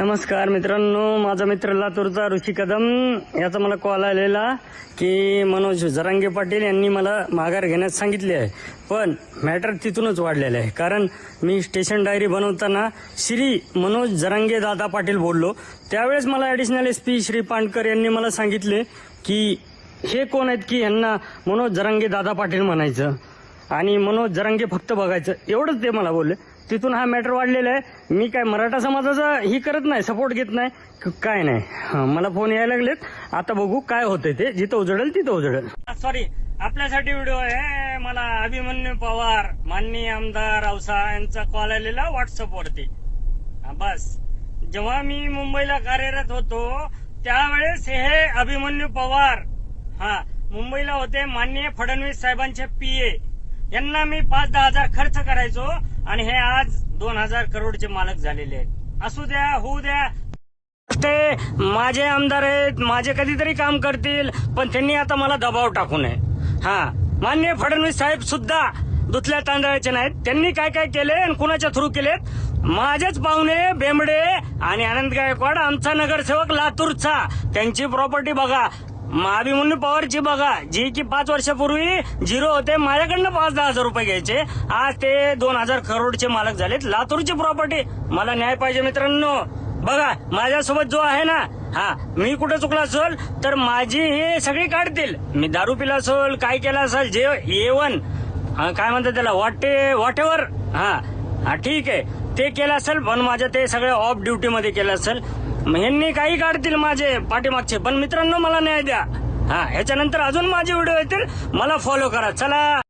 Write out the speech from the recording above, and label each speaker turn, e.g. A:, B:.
A: नमस्कार मित्रांनो माझा मित्र लातूरचा ऋषी कदम याचा मला कॉल आलेला की मनोज जरांगे पाटील यांनी मला माघार घेण्यास सांगितले आहे. पण मॅटर तिथूनच वाढलेलं आहे. कारण मी स्टेशन डायरी बनवताना श्री मनोज जरांगे दादा पाटील बोललो. त्यावेळेस मला additional S P Shri Pandkar यांनी मला सांगितले की हे कोण आहेत की यांना मनोज जरांगे दादा पाटील म्हणायचं? आणि मनोज जरांगे फक्त बघायचं. एवढंच ते मला बोलले. तिथून हा मॅटर वाढलेला आहे. मी काय मराठा समाजाचा ही करत नाही सपोर्ट घेत नाही. काय नाही. मला फोन यायला लागलेत. आता बघू काय होतंय ते. जिथं उजडेल तिथं उजडेल. सॉरी आपल्यासाठी व्हिडिओ आहे. मला अभिमन्यू पवार माननीय आमदार औसा यांचा कॉल आलेला व्हॉट्सअप वरती. हा, बस. जेव्हा मी मुंबईला कार्यरत होतो त्यावेळेस हे अभिमन्यू पवार हा मुंबईला होते माननीय फडणवीस साहेबांचे पीए यांना मी पाच दहा हजार खर्च करायचो आणि हे आज दोन हजार करोडचे मालक झालेले आहेत. असू द्या होऊ द्या. ते माझे आमदार आहेत माझे कधीतरी काम करतील पण त्यांनी आता मला दबाव टाकू नये. हा मान्य फडणवीस साहेब सुद्धा दुधल्या तांदळाचे नाहीत. त्यांनी काय काय केले आणि कुणाच्या थ्रू केलेत? माझेच पाहुणे बेंबडे आणि आनंद गायकवाड आमचा नगरसेवक लातूरचा. त्यांची प्रॉपर्टी बघा. महाभिमन्यू पवारची बघा जी की पाच वर्षापूर्वी झिरो होते माझ्याकडनं पाच दहा हजार रुपये घ्यायचे. आज ते दोन हजार करोडचे मालक झालेत. लातूरची प्रॉपर्टी मला न्याय पाहिजे मित्रांनो. बघा माझ्यासोबत जो आहे ना हा मी कुठे चुकला असेल तर माझी हे सगळी काढतील. मी दारू पिला असेल काय केला असेल जे एवन काय म्हणतात त्याला वाटे वॉटेवर. हा हा ठीक आहे. ते केलं असेल पण माझ्या ते सगळं ऑफ ड्युटी मध्ये केलं असेल. यांनी काही काढतील माझे पाठीमागचे. पण मित्रांनो मला न्याय द्या. हा ह्याच्यानंतर अजून माझे व्हिडिओ येतील. मला फॉलो करा. चला!